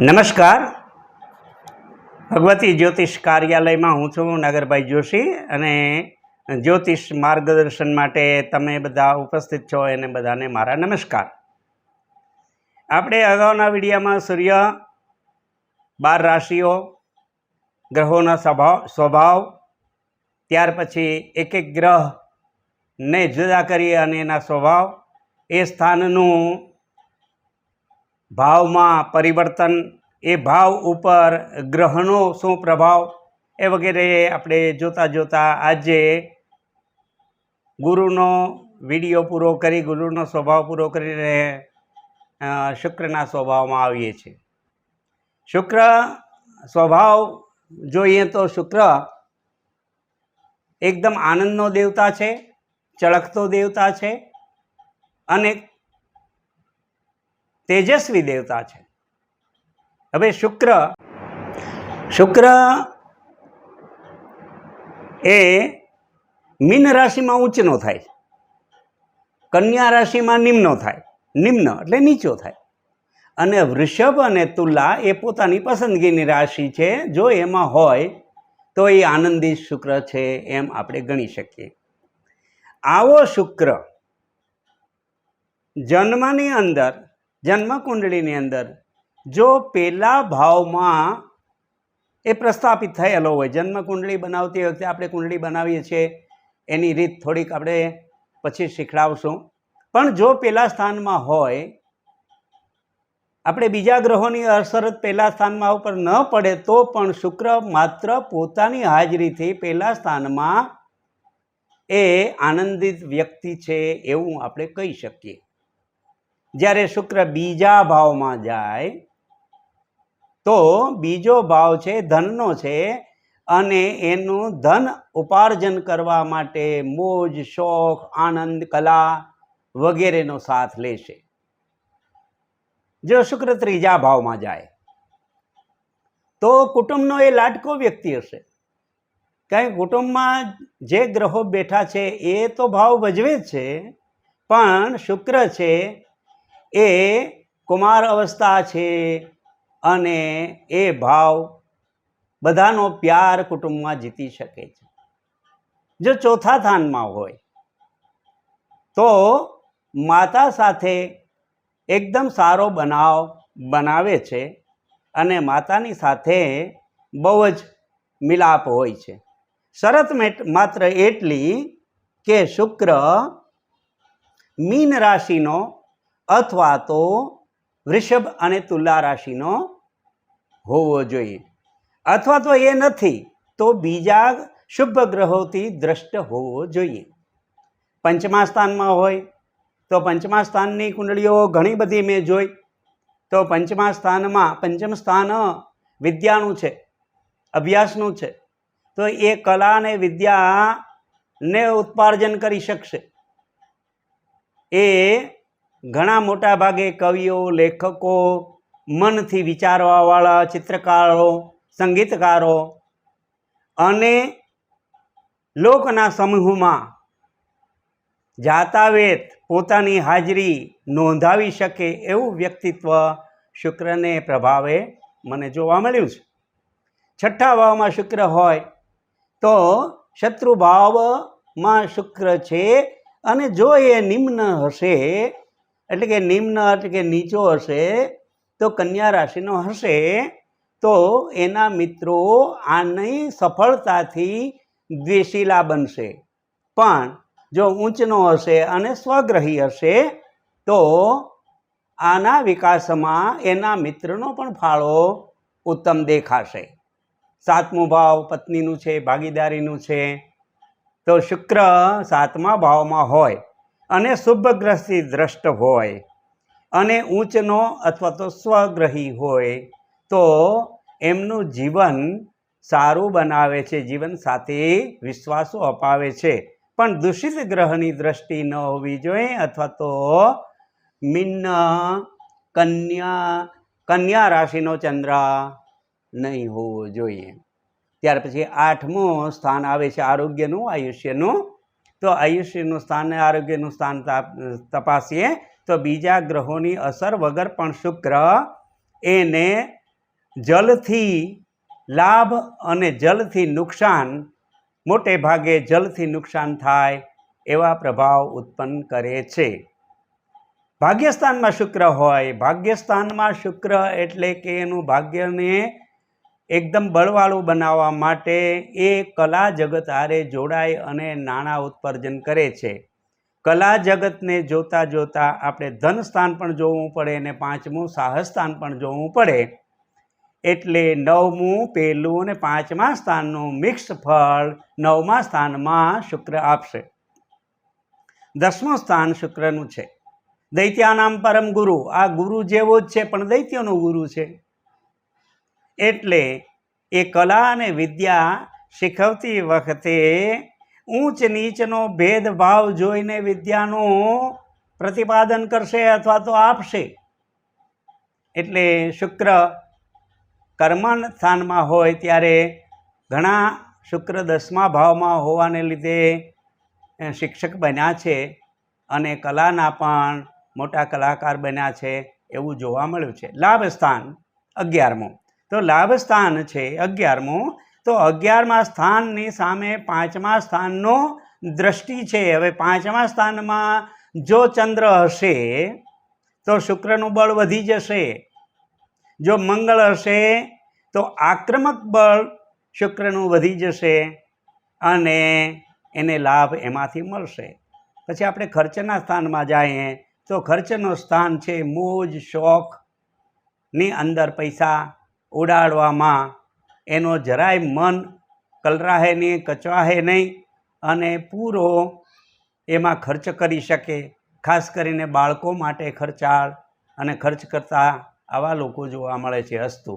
નમસ્કાર. ભગવતી જ્યોતિષ કાર્યાલયમાં હું છું નગરભાઈ જોશી અને જ્યોતિષ માર્ગદર્શન માટે તમે બધા ઉપસ્થિત છો એને બધાને મારા નમસ્કાર. આપણે અગાઉના વિડીયામાં સૂર્ય, બાર રાશિઓ, ગ્રહોના સ્વભાવ સ્વભાવ, ત્યાર પછી એક એક ગ્રહને જુદા કરી અને એના સ્વભાવ, એ સ્થાનનું ભાવમાં પરિવર્તન, એ ભાવ ઉપર ગ્રહણો શું પ્રભાવ, એ વગેરે આપણે જોતાં જોતાં આજે ગુરુનો વીડિયો પૂરો કરી, ગુરુનો સ્વભાવ પૂરો કરીને શુક્રના સ્વભાવમાં આવીએ છીએ. શુક્ર સ્વભાવ જોઈએ તો શુક્ર એકદમ આનંદનો દેવતા છે, ચળકતો દેવતા છે અને તેજસ્વી દેવતા છે. હવે શુક્ર શુક્ર એ મીન રાશિમાં ઉચ્ચનો થાય કન્યા રાશિમાં નિમ્નો થાય, નિમ્ન એટલે નીચો થાય. અને વૃષભ અને તુલા એ પોતાની પસંદગીની રાશિ છે. જો એમાં હોય તો એ આનંદી શુક્ર છે એમ આપણે ગણી શકીએ. આવો શુક્ર જન્મની અંદર જન્મ કુંડળીની અંદર જો પેલા ભાવમાં એ પ્રસ્થાપિત થયેલો હોય જન્મ કુંડળી બનાવતી વખતે આપણે કુંડળી બનાવીએ છીએ, એની રીત થોડીક આપણે પછી શીખડાવશું. પણ જો પેલા સ્થાનમાં હોય, આપણે બીજા ગ્રહોની અસર પહેલા સ્થાનમાં ઉપર ન પડે, તો પણ શુક્ર માત્ર પોતાની હાજરીથી પહેલા સ્થાનમાં એ આનંદિત વ્યક્તિ છે એવું આપણે કહી શકીએ. જ્યારે શુક્ર બીજા ભાવમાં જાય, તો બીજો ભાવ છે ધનનો છે અને એનું ધન ઉપાર્જન કરવા માટે મોજ, શોખ, આનંદ, કલા વગેરેનો સાથ લેશે. જો શુક્ર ત્રીજા ભાવમાં જાય, તો કુટુંબનો એ લાટકો વ્યક્તિ હશે. કારણ કુટુંબમાં જે ગ્રહો બેઠા છે એ તો ભાવ ભજવે જ છે, પણ શુક્ર છે એ કુમાર અવસ્થા છે અને એ ભાવ બધાનો પ્યાર કુટુંબમાં જીતી શકે છે. જો ચોથા થાનમાં હોય, તો માતા સાથે એકદમ સારો બનાવ બનાવે છે અને માતાની સાથે બહુ જ મિલાપ હોય છે. શરત માત્ર એટલી કે શુક્ર મીન રાશિનો અથવા તો વૃષભ અને તુલા રાશિનો હોવો જોઈએ. અથવા તો એ નથી, તો બીજા શુભ ગ્રહોથી દ્રષ્ટ હોવો જોઈએ. પંચમા સ્થાનમાં હોય, તો પંચમા સ્થાનની કુંડળીઓ ઘણી બધી મેં જોઈ. તો પંચમા સ્થાનમાં, પંચમ સ્થાન વિદ્યાનું છે, અભ્યાસનું છે. તો એ કલા અને વિદ્યાને ઉત્પાર્જન કરી શકશે. એ ઘણા મોટા ભાગે કવિઓ, લેખકો, મનથી વિચારવાવાળા ચિત્રકારો, સંગીતકારો અને લોકના સમૂહમાં જાતાવેત પોતાની હાજરી નોંધાવી શકે એવું વ્યક્તિત્વ શુક્રને પ્રભાવે મને જોવા મળ્યું છે. છઠ્ઠા ભાવમાં શુક્ર હોય તો શત્રુભાવમાં શુક્ર છે અને જો એ નિમ્ન હશે એટલે કે નિમ્ન એટલે કે નીચો હશે તો કન્યા રાશિનો હશે, તો એના મિત્રો આની સફળતાથી દ્વેષીલા બનશે. પણ જો ઊંચનો હશે અને સ્વગ્રહી હશે, તો આના વિકાસમાં એના મિત્રનો પણ ફાળો ઉત્તમ દેખાશે. સાતમું ભાવ પત્નીનું છે, ભાગીદારીનું છે. તો શુક્ર સાતમા ભાવમાં હોય. અને શુભગ્રહથી દ્રષ્ટ હોય અને ઊંચનો અથવા તો સ્વગ્રહી હોય, તો એમનું જીવન સારું બનાવે છે, જીવન સાથે વિશ્વાસો અપાવે છે. પણ દૂષિત ગ્રહની દ્રષ્ટિ ન હોવી જોઈએ અથવા તો મિન્ન કન્યા કન્યા રાશિનો ચંદ્ર નહીં હોવો જોઈએ. ત્યાર પછી આઠમું સ્થાન આવે છે આરોગ્યનું, આયુષ્યનું. તો આયુષ્યનું સ્થાન અને આરોગ્યનું સ્થાન તપાસીએ. તો બીજા ગ્રહોની અસર વગર પણ શુક્ર એને જલથી લાભ અને જલથી નુકસાન, મોટે ભાગે જલથી નુકસાન થાય એવા પ્રભાવ ઉત્પન્ન કરે છે. ભાગ્યસ્થાનમાં શુક્ર હોય. ભાગ્યસ્થાનમાં શુક્ર એટલે કે એનું ભાગ્યને એકદમ બળવાળું બનાવવા માટે એ કલા જગત હારે જોડાય અને નાણાં ઉત્પર્જન કરે છે. કલા જગતને જોતા જોતા આપણે ધન સ્થાન પણ જોવું પડે અને પાંચમું સાહસ સ્થાન પણ જોવું પડે. એટલે નવમું પહેલું અને પાંચમા સ્થાનનું મિક્સ ફળ નવમા સ્થાનમાં શુક્ર આપશે. દસમું સ્થાન શુક્રનું છે. દૈત્યાનામ પરમ ગુરુ. આ ગુરુ જેવો જ છે, પણ દૈત્યનો ગુરુ છે. એટલે એ કલા અને વિદ્યા શીખવતી વખતે ઊંચ નીચનો ભેદભાવ જોઈને વિદ્યાનું પ્રતિપાદન કરશે અથવા તો આપશે. એટલે શુક્ર કર્મણ સ્થાનમાં હોય ત્યારે ઘણા શુક્ર દસમા ભાવમાં હોવાને લીધે શિક્ષક બન્યા છે અને કલાના પણ મોટા કલાકાર બન્યા છે એવું જોવા મળ્યું છે. લાભ સ્થાન અગિયારમું. તો લાભ સ્થાન છે અગિયારમું. તો અગિયારમા સ્થાનની સામે પાંચમા સ્થાનનો દ્રષ્ટિ છે. હવે પાંચમા સ્થાનમાં જો ચંદ્ર હશે, તો શુક્રનું બળ વધી જશે. જો મંગળ હશે, તો આક્રમક બળ શુક્રનું વધી જશે અને એને લાભ એમાંથી મળશે. પછી આપણે ખર્ચના સ્થાનમાં જઈએ, તો ખર્ચનું સ્થાન છે. મોજ શોખની અંદર પૈસા ઉડાડવામાં. એનો જરાય મન કલરાહે નહીં, કચવાહે નહીં અને પૂરો એમાં ખર્ચ કરી શકે. ખાસ કરીને બાળકો માટે ખર્ચાળ અને ખર્ચ કરતા આવા લોકો જોવા મળે છે હસ્તુ.